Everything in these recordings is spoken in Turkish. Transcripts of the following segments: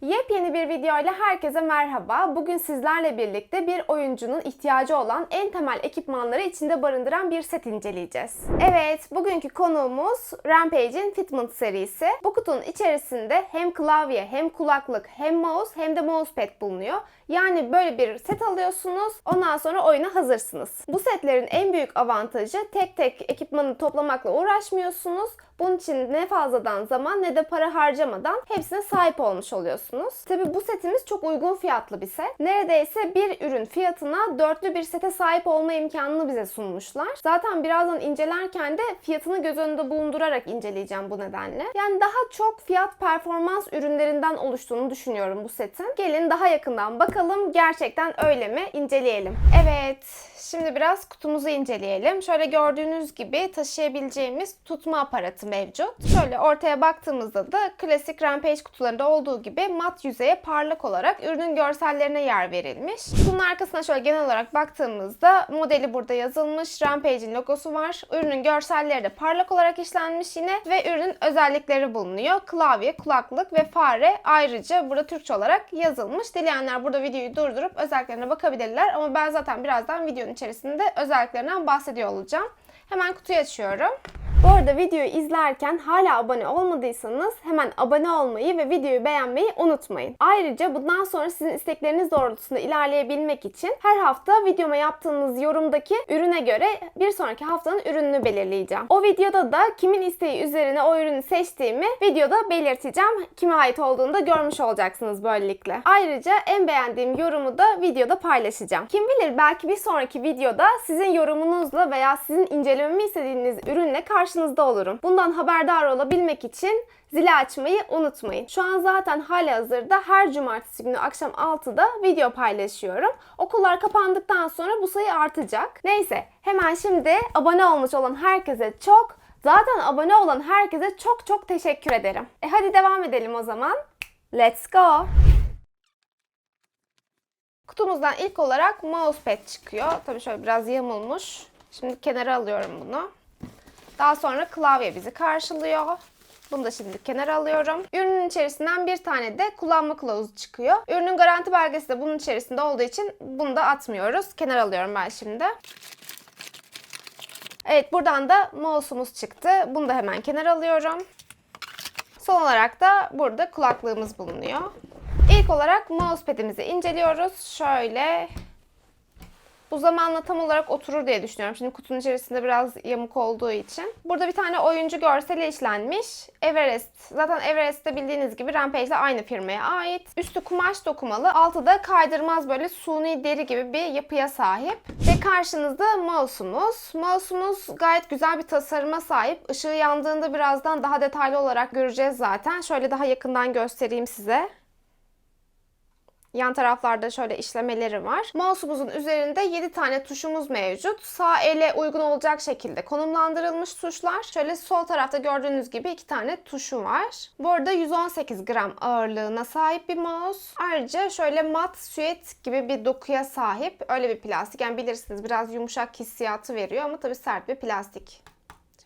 Yepyeni bir video ile herkese merhaba. Bugün sizlerle birlikte bir oyuncunun ihtiyacı olan en temel ekipmanları içinde barındıran bir set inceleyeceğiz. Evet, bugünkü konuğumuz Rampage'in Fitment serisi. Bu kutunun içerisinde hem klavye, hem kulaklık, hem mouse, hem de mousepad bulunuyor. Yani böyle bir set alıyorsunuz, ondan sonra oyuna hazırsınız. Bu setlerin en büyük avantajı tek tek ekipmanı toplamakla uğraşmıyorsunuz. Bunun için ne fazladan zaman ne de para harcamadan hepsine sahip olmuş oluyorsunuz. Tabi bu setimiz çok uygun fiyatlı bir set. Neredeyse bir ürün fiyatına dörtlü bir sete sahip olma imkanını bize sunmuşlar. Zaten birazdan incelerken de fiyatını göz önünde bulundurarak inceleyeceğim bu nedenle. Yani daha çok fiyat performans ürünlerinden oluştuğunu düşünüyorum bu setin. Gelin daha yakından bakalım gerçekten öyle mi inceleyelim. Evet Şimdi biraz kutumuzu inceleyelim. Şöyle gördüğünüz gibi taşıyabileceğimiz tutma aparatı mevcut. Şöyle ortaya baktığımızda da klasik Rampage kutularında olduğu gibi mat yüzeye parlak olarak ürünün görsellerine yer verilmiş. Kutunun arkasına şöyle genel olarak baktığımızda modeli burada yazılmış. Rampage'in logosu var. Ürünün görselleri de parlak olarak işlenmiş yine ve ürünün özellikleri bulunuyor. Klavye, kulaklık ve fare ayrıca burada Türkçe olarak yazılmış. Dileyenler burada videoyu durdurup özelliklerine bakabilirler ama ben zaten birazdan videonun içerisinde özelliklerinden bahsediyor olacağım. Hemen kutuyu açıyorum. Bu arada videoyu izlerken hala abone olmadıysanız hemen abone olmayı ve videoyu beğenmeyi unutmayın. Ayrıca bundan sonra sizin istekleriniz doğrultusunda ilerleyebilmek için her hafta videoma yaptığınız yorumdaki ürüne göre bir sonraki haftanın ürününü belirleyeceğim. O videoda da kimin isteği üzerine o ürünü seçtiğimi videoda belirteceğim. Kime ait olduğunu da görmüş olacaksınız böylelikle. Ayrıca en beğendiğim yorumu da videoda paylaşacağım. Kim bilir belki bir sonraki videoda sizin yorumunuzla veya sizin incelememi istediğiniz ürünle karşınızda olurum. Bundan haberdar olabilmek için zili açmayı unutmayın. Şu an zaten hali hazırda her cumartesi günü akşam 6'da video paylaşıyorum. Okullar kapandıktan sonra bu sayı artacak. Neyse hemen şimdi abone olmuş olan herkese çok zaten abone olan herkese çok çok teşekkür ederim. E hadi devam edelim o zaman. Let's go. Kutumuzdan ilk olarak mousepad çıkıyor. Tabii şöyle biraz yamulmuş. Şimdi kenara alıyorum bunu. Daha sonra klavye bizi karşılıyor. Bunu da şimdi kenara alıyorum. Ürünün içerisinden bir tane de kullanma kılavuzu çıkıyor. Ürünün garanti belgesi de bunun içerisinde olduğu için bunu da atmıyoruz. Kenara alıyorum ben şimdi. Evet buradan da mouse'umuz çıktı. Bunu da hemen kenara alıyorum. Son olarak da burada kulaklığımız bulunuyor. İlk olarak mousepad'imizi inceliyoruz. Şöyle bu zamanla tam olarak oturur diye düşünüyorum. Şimdi kutunun içerisinde biraz yamuk olduğu için. Burada bir tane oyuncu görseli işlenmiş. Everest. Zaten Everest de bildiğiniz gibi Rampage ile aynı firmaya ait. Üstü kumaş dokumalı. Altı da kaydırmaz böyle suni deri gibi bir yapıya sahip. Ve karşınızda mouse'umuz. Mouse'umuz gayet güzel bir tasarıma sahip. Işığı yandığında birazdan daha detaylı olarak göreceğiz zaten. Şöyle daha yakından göstereyim size. Yan taraflarda şöyle işlemeleri var. Mouse'umuzun üzerinde 7 tane tuşumuz mevcut. Sağ ele uygun olacak şekilde konumlandırılmış tuşlar. Şöyle sol tarafta gördüğünüz gibi 2 tane tuşu var. Bu arada 118 gram ağırlığına sahip bir mouse. Ayrıca şöyle mat süet gibi bir dokuya sahip. Öyle bir plastik. Yani bilirsiniz biraz yumuşak hissiyatı veriyor ama tabii sert bir plastik.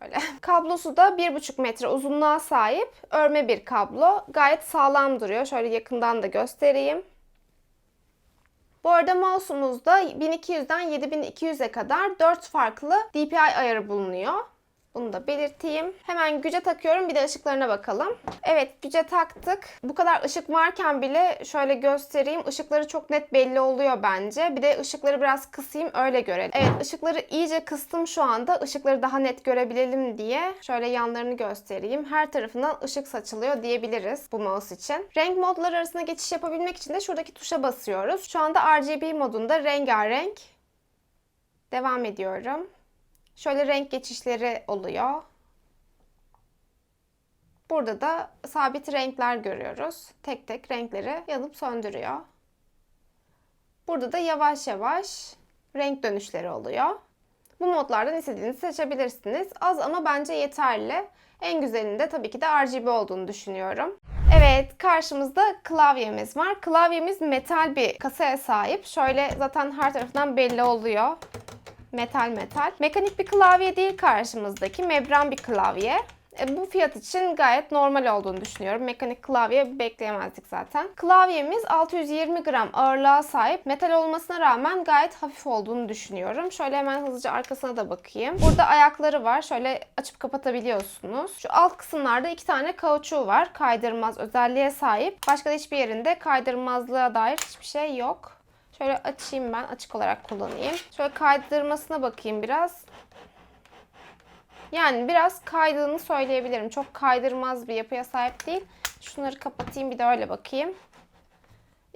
Şöyle. Kablosu da 1,5 metre uzunluğa sahip. Örme bir kablo. Gayet sağlam duruyor. Şöyle yakından da göstereyim. Bu arada mouse'umuzda 1200'den 7200'e kadar 4 farklı DPI ayarı bulunuyor. Bunu da belirteyim. Hemen güce takıyorum bir de ışıklarına bakalım. Evet güce taktık. Bu kadar ışık varken bile şöyle göstereyim. Işıkları çok net belli oluyor bence. Bir de ışıkları biraz kısayım öyle görelim. Evet ışıkları iyice kıstım şu anda. Işıkları daha net görebilelim diye. Şöyle yanlarını göstereyim. Her tarafından ışık saçılıyor diyebiliriz bu mouse için. Renk modları arasında geçiş yapabilmek için de şuradaki tuşa basıyoruz. Şu anda RGB modunda rengarenk. Devam ediyorum. Şöyle renk geçişleri oluyor. Burada da sabit renkler görüyoruz. Tek tek renkleri yanıp söndürüyor. Burada da yavaş yavaş renk dönüşleri oluyor. Bu modlardan istediğinizi seçebilirsiniz. Az ama bence yeterli. En güzelinde tabii ki de RGB olduğunu düşünüyorum. Evet karşımızda klavyemiz var. Klavyemiz metal bir kasaya sahip. Şöyle zaten her tarafından belli oluyor. Metal metal. Mekanik bir klavye değil karşımızdaki. Membran bir klavye. E, bu fiyat için gayet normal olduğunu düşünüyorum. Mekanik klavye bekleyemezdik zaten. Klavyemiz 620 gram ağırlığa sahip. Metal olmasına rağmen gayet hafif olduğunu düşünüyorum. Şöyle hemen hızlıca arkasına da bakayım. Burada ayakları var. Şöyle açıp kapatabiliyorsunuz. Şu alt kısımlarda iki tane kauçuğu var. Kaydırmaz özelliğe sahip. Başka da hiçbir yerinde kaydırmazlığa dair hiçbir şey yok. Şöyle açayım ben. Açık olarak kullanayım. Şöyle kaydırmasına bakayım biraz. Yani biraz kaydığını söyleyebilirim. Çok kaydırmaz bir yapıya sahip değil. Şunları kapatayım bir de öyle bakayım.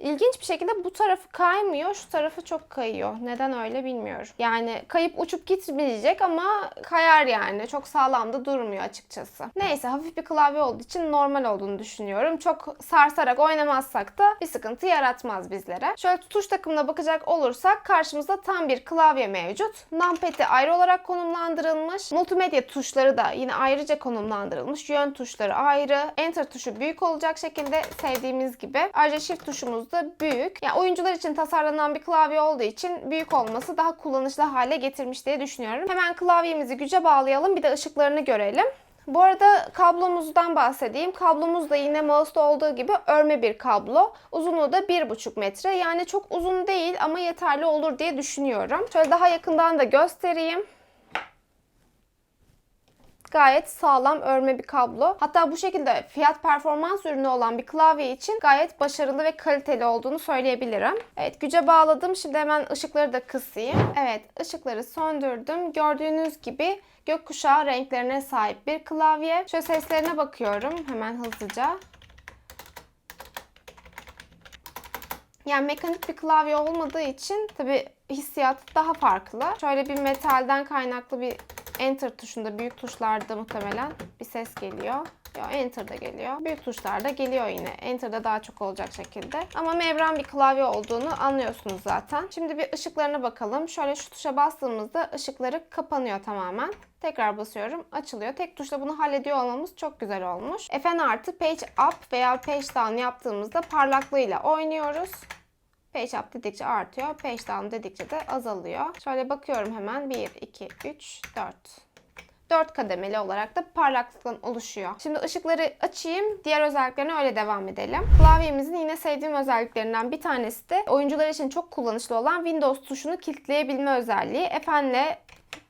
İlginç bir şekilde bu tarafı kaymıyor, şu tarafı çok kayıyor. Neden öyle bilmiyorum. Yani kayıp uçup gitmeyecek ama kayar yani. Çok sağlam da durmuyor açıkçası. Neyse hafif bir klavye olduğu için normal olduğunu düşünüyorum. Çok sarsarak oynamazsak da bir sıkıntı yaratmaz bizlere. Şöyle tutuş takımına bakacak olursak karşımızda tam bir klavye mevcut. Numpad'i ayrı olarak konumlandırılmış. Multimedya tuşları da yine ayrıca konumlandırılmış. Yön tuşları ayrı. Enter tuşu büyük olacak şekilde sevdiğimiz gibi. Ayrıca Shift tuşumuz da büyük. Yani oyuncular için tasarlanan bir klavye olduğu için büyük olması daha kullanışlı hale getirmiş diye düşünüyorum. Hemen klavyemizi güce bağlayalım. Bir de ışıklarını görelim. Bu arada kablomuzdan bahsedeyim. Kablomuz da yine mouse'da olduğu gibi örme bir kablo. Uzunluğu da 1,5 metre. Yani çok uzun değil ama yeterli olur diye düşünüyorum. Şöyle daha yakından da göstereyim. Gayet sağlam örme bir kablo. Hatta bu şekilde fiyat performans ürünü olan bir klavye için gayet başarılı ve kaliteli olduğunu söyleyebilirim. Evet güce bağladım. Şimdi hemen ışıkları da kısayım. Evet ışıkları söndürdüm. Gördüğünüz gibi gökkuşağı renklerine sahip bir klavye. Şöyle seslerine bakıyorum hemen hızlıca. Yani mekanik bir klavye olmadığı için tabi hissiyatı daha farklı. Şöyle bir metalden kaynaklı bir Enter tuşunda büyük tuşlarda muhtemelen bir ses geliyor. Ya Enter'da geliyor. Büyük tuşlarda geliyor yine. Enter'da daha çok olacak şekilde. Ama membran bir klavye olduğunu anlıyorsunuz zaten. Şimdi bir ışıklarına bakalım. Şöyle şu tuşa bastığımızda ışıkları kapanıyor tamamen. Tekrar basıyorum. Açılıyor. Tek tuşla bunu hallediyor olmamız çok güzel olmuş. FN artı page up veya page down yaptığımızda parlaklığıyla oynuyoruz. Page up dedikçe artıyor. Page down dedikçe de azalıyor. Şöyle bakıyorum hemen. 1, 2, 3, 4. 4 kademeli olarak da parlaklıktan oluşuyor. Şimdi ışıkları açayım. Diğer özelliklerine öyle devam edelim. Klavyemizin yine sevdiğim özelliklerinden bir tanesi de oyuncular için çok kullanışlı olan Windows tuşunu kilitleyebilme özelliği. F'le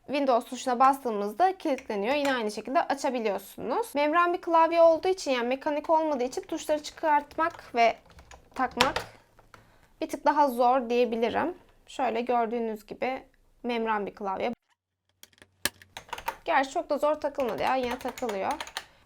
Windows tuşuna bastığımızda kilitleniyor. Yine aynı şekilde açabiliyorsunuz. Membran bir klavye olduğu için yani mekanik olmadığı için tuşları çıkartmak ve takmak bir tık daha zor diyebilirim. Şöyle gördüğünüz gibi membran bir klavye. Gerçi çok da zor takılmadı ya. Yine takılıyor.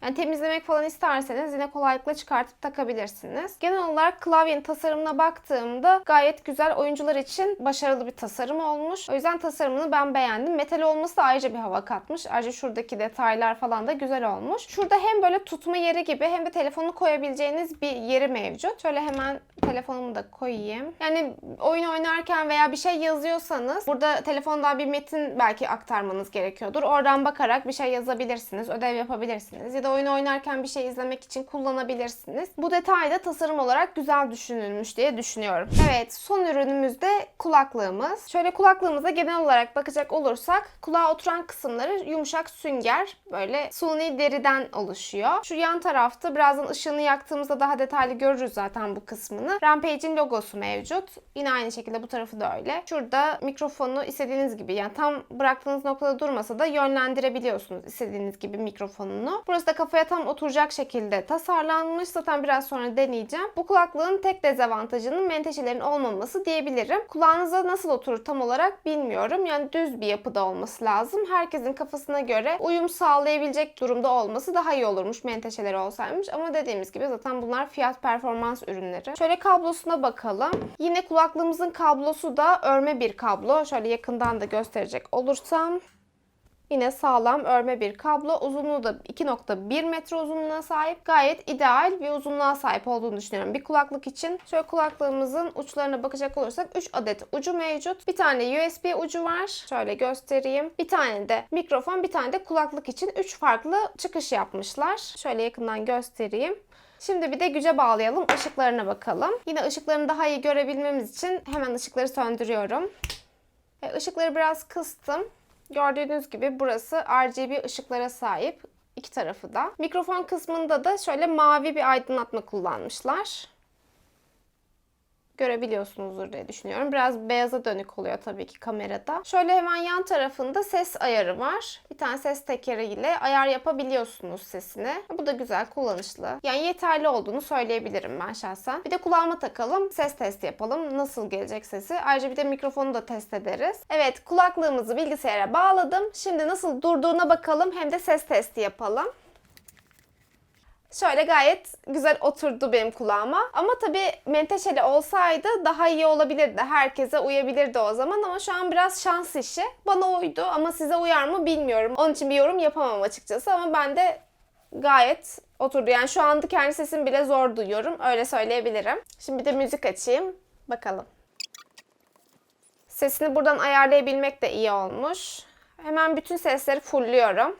Yani temizlemek falan isterseniz yine kolaylıkla çıkartıp takabilirsiniz. Genel olarak klavyenin tasarımına baktığımda gayet güzel oyuncular için başarılı bir tasarım olmuş. O yüzden tasarımını ben beğendim. Metal olması da ayrıca bir hava katmış. Ayrıca şuradaki detaylar falan da güzel olmuş. Şurada hem böyle tutma yeri gibi hem de telefonu koyabileceğiniz bir yeri mevcut. Şöyle hemen telefonumu da koyayım. Yani oyun oynarken veya bir şey yazıyorsanız burada telefondan bir metin belki aktarmanız gerekiyordur. Oradan bakarak bir şey yazabilirsiniz, ödev yapabilirsiniz ya da oyun oynarken bir şey izlemek için kullanabilirsiniz. Bu detay da tasarım olarak güzel düşünülmüş diye düşünüyorum. Evet, son ürünümüz de kulaklığımız. Şöyle kulaklığımıza genel olarak bakacak olursak kulağa oturan kısımları yumuşak sünger, böyle suni deriden oluşuyor. Şu yan tarafta birazdan ışığını yaktığımızda daha detaylı görürüz zaten bu kısmını. Rampage'in logosu mevcut. Yine aynı şekilde bu tarafı da öyle. Şurada mikrofonu istediğiniz gibi yani tam bıraktığınız noktada durmasa da yönlendirebiliyorsunuz istediğiniz gibi mikrofonunu. Burası da kafaya tam oturacak şekilde tasarlanmış. Zaten biraz sonra deneyeceğim. Bu kulaklığın tek dezavantajının menteşelerin olmaması diyebilirim. Kulağınıza nasıl oturur tam olarak bilmiyorum. Yani düz bir yapıda olması lazım. Herkesin kafasına göre uyum sağlayabilecek durumda olması daha iyi olurmuş menteşeleri olsaymış. Ama dediğimiz gibi zaten bunlar fiyat performans ürünleri. Şöyle kablosuna bakalım. Yine kulaklığımızın kablosu da örme bir kablo. Şöyle yakından da gösterecek olursam. Yine sağlam örme bir kablo. Uzunluğu da 2.1 metre uzunluğuna sahip. Gayet ideal bir uzunluğa sahip olduğunu düşünüyorum. Bir kulaklık için şöyle kulaklığımızın uçlarına bakacak olursak 3 adet ucu mevcut. Bir tane USB ucu var. Şöyle göstereyim. Bir tane de mikrofon, bir tane de kulaklık için 3 farklı çıkış yapmışlar. Şöyle yakından göstereyim. Şimdi bir de güce bağlayalım. Işıklarına bakalım. Yine ışıklarını daha iyi görebilmemiz için hemen ışıkları söndürüyorum. Işıkları biraz kıstım. Gördüğünüz gibi burası RGB ışıklara sahip. iki tarafı da. Mikrofon kısmında da şöyle mavi bir aydınlatma kullanmışlar görebiliyorsunuzdur diye düşünüyorum. Biraz beyaza dönük oluyor tabii ki kamerada. Şöyle hemen yan tarafında ses ayarı var. Bir tane ses tekeriyle ayar yapabiliyorsunuz sesini. Bu da güzel, kullanışlı. Yani yeterli olduğunu söyleyebilirim ben şahsen. Bir de kulağıma takalım, ses testi yapalım. Nasıl gelecek sesi? Ayrıca bir de mikrofonu da test ederiz. Evet, kulaklığımızı bilgisayara bağladım. Şimdi nasıl durduğuna bakalım hem de ses testi yapalım. Şöyle gayet güzel oturdu benim kulağıma. Ama tabii menteşeli olsaydı daha iyi olabilirdi. Herkese uyabilirdi o zaman ama şu an biraz şans işi. Bana uydu ama size uyar mı bilmiyorum. Onun için bir yorum yapamam açıkçası ama ben de gayet oturdu. Yani şu anda kendi sesimi bile zor duyuyorum. Öyle söyleyebilirim. Şimdi bir de müzik açayım. Bakalım. Sesini buradan ayarlayabilmek de iyi olmuş. Hemen bütün sesleri fullüyorum.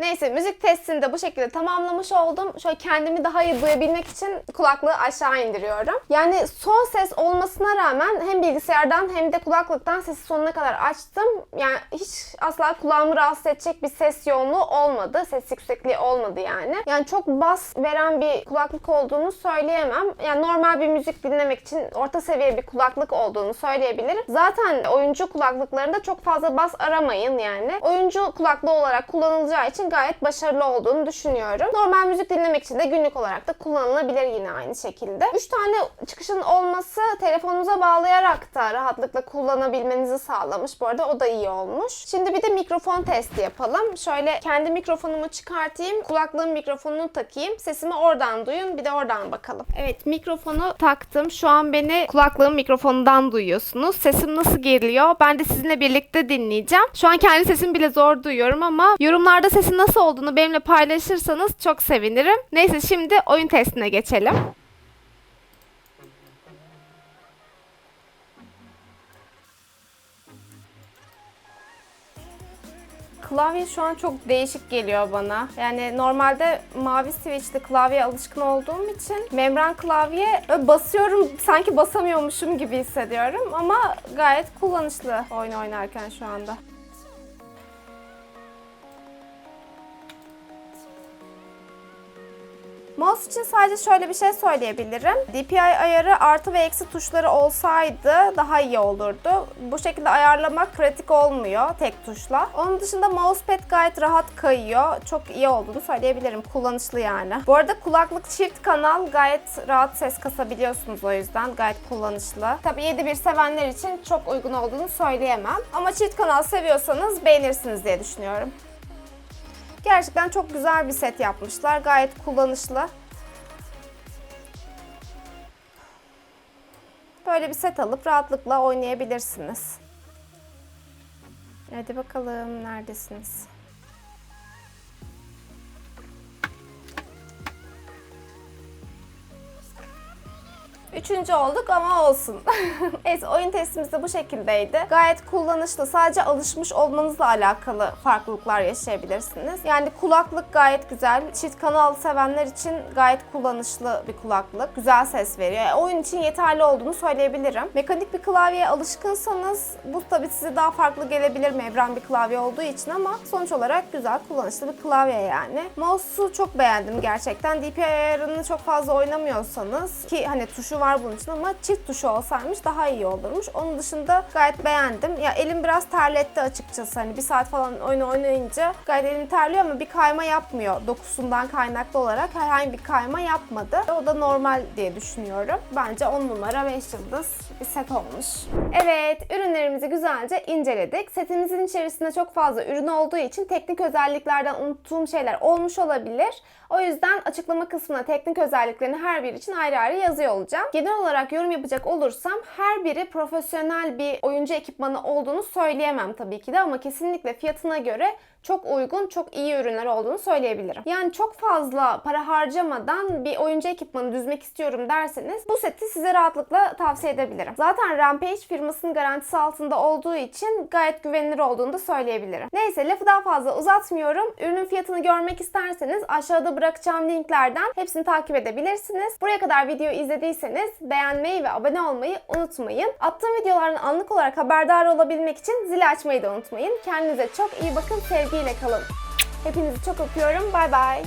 Neyse müzik testini de bu şekilde tamamlamış oldum. Şöyle kendimi daha iyi duyabilmek için kulaklığı aşağı indiriyorum. Yani son ses olmasına rağmen hem bilgisayardan hem de kulaklıktan sesi sonuna kadar açtım. Yani hiç asla kulağımı rahatsız edecek bir ses yoğunluğu olmadı. Ses yüksekliği olmadı yani. Yani çok bas veren bir kulaklık olduğunu söyleyemem. Yani normal bir müzik dinlemek için orta seviye bir kulaklık olduğunu söyleyebilirim. Zaten oyuncu kulaklıklarında çok fazla bas aramayın yani. Oyuncu kulaklığı olarak kullanılacağı için gayet başarılı olduğunu düşünüyorum. Normal müzik dinlemek için de günlük olarak da kullanılabilir yine aynı şekilde. 3 tane çıkışın olması telefonunuza bağlayarak da rahatlıkla kullanabilmenizi sağlamış. Bu arada o da iyi olmuş. Şimdi bir de mikrofon testi yapalım. Şöyle kendi mikrofonumu çıkartayım. Kulaklığın mikrofonunu takayım. Sesimi oradan duyun. Bir de oradan bakalım. Evet mikrofonu taktım. Şu an beni kulaklığın mikrofonundan duyuyorsunuz. Sesim nasıl geliyor? Ben de sizinle birlikte dinleyeceğim. Şu an kendi sesimi bile zor duyuyorum ama yorumlarda nasıl olduğunu benimle paylaşırsanız çok sevinirim. Neyse şimdi oyun testine geçelim. Klavye şu an çok değişik geliyor bana. Yani normalde mavi switchli klavyeye alışkın olduğum için membran klavye böyle basıyorum sanki basamıyormuşum gibi hissediyorum ama gayet kullanışlı oyun oynarken şu anda. Mouse için sadece şöyle bir şey söyleyebilirim. DPI ayarı artı ve eksi tuşları olsaydı daha iyi olurdu. Bu şekilde ayarlamak pratik olmuyor tek tuşla. Onun dışında mousepad gayet rahat kayıyor. Çok iyi olduğunu söyleyebilirim. Kullanışlı yani. Bu arada kulaklık çift kanal gayet rahat ses kasabiliyorsunuz o yüzden. Gayet kullanışlı. Tabii 7.1 sevenler için çok uygun olduğunu söyleyemem. Ama çift kanal seviyorsanız beğenirsiniz diye düşünüyorum. Gerçekten çok güzel bir set yapmışlar. Gayet kullanışlı. Böyle bir set alıp rahatlıkla oynayabilirsiniz. Hadi bakalım neredesiniz? Üçüncü olduk ama olsun. evet oyun testimiz de bu şekildeydi. Gayet kullanışlı. Sadece alışmış olmanızla alakalı farklılıklar yaşayabilirsiniz. Yani kulaklık gayet güzel. Çift kanal sevenler için gayet kullanışlı bir kulaklık. Güzel ses veriyor. Yani oyun için yeterli olduğunu söyleyebilirim. Mekanik bir klavyeye alışkınsanız bu tabii size daha farklı gelebilir membran bir klavye olduğu için ama sonuç olarak güzel kullanışlı bir klavye yani. Mouse'u çok beğendim gerçekten. DPI ayarını çok fazla oynamıyorsanız ki hani tuşu var bunun için ama çift tuşu olsaymış daha iyi olurmuş. Onun dışında gayet beğendim. Ya elim biraz terletti açıkçası. Hani bir saat falan oyun oynayınca gayet elim terliyor ama bir kayma yapmıyor. Dokusundan kaynaklı olarak herhangi bir kayma yapmadı. O da normal diye düşünüyorum. Bence 10 numara 5 yıldız bir set olmuş. Evet, ürünlerimizi güzelce inceledik. Setimizin içerisinde çok fazla ürün olduğu için teknik özelliklerden unuttuğum şeyler olmuş olabilir. O yüzden açıklama kısmına teknik özelliklerini her biri için ayrı ayrı yazıyor olacağım. Genel olarak yorum yapacak olursam her biri profesyonel bir oyuncu ekipmanı olduğunu söyleyemem tabii ki de ama kesinlikle fiyatına göre çok uygun, çok iyi ürünler olduğunu söyleyebilirim. Yani çok fazla para harcamadan bir oyuncu ekipmanı düzmek istiyorum derseniz bu seti size rahatlıkla tavsiye edebilirim. Zaten Rampage firmasının garantisi altında olduğu için gayet güvenilir olduğunu da söyleyebilirim. Neyse lafı daha fazla uzatmıyorum. Ürünün fiyatını görmek isterseniz aşağıda bırakacağım linklerden hepsini takip edebilirsiniz. Buraya kadar video izlediyseniz beğenmeyi ve abone olmayı unutmayın. Attığım videolardan anlık olarak haberdar olabilmek için zili açmayı da unutmayın. Kendinize çok iyi bakın, sevgiyle kalın. Hepinizi çok öpüyorum. Bay bay.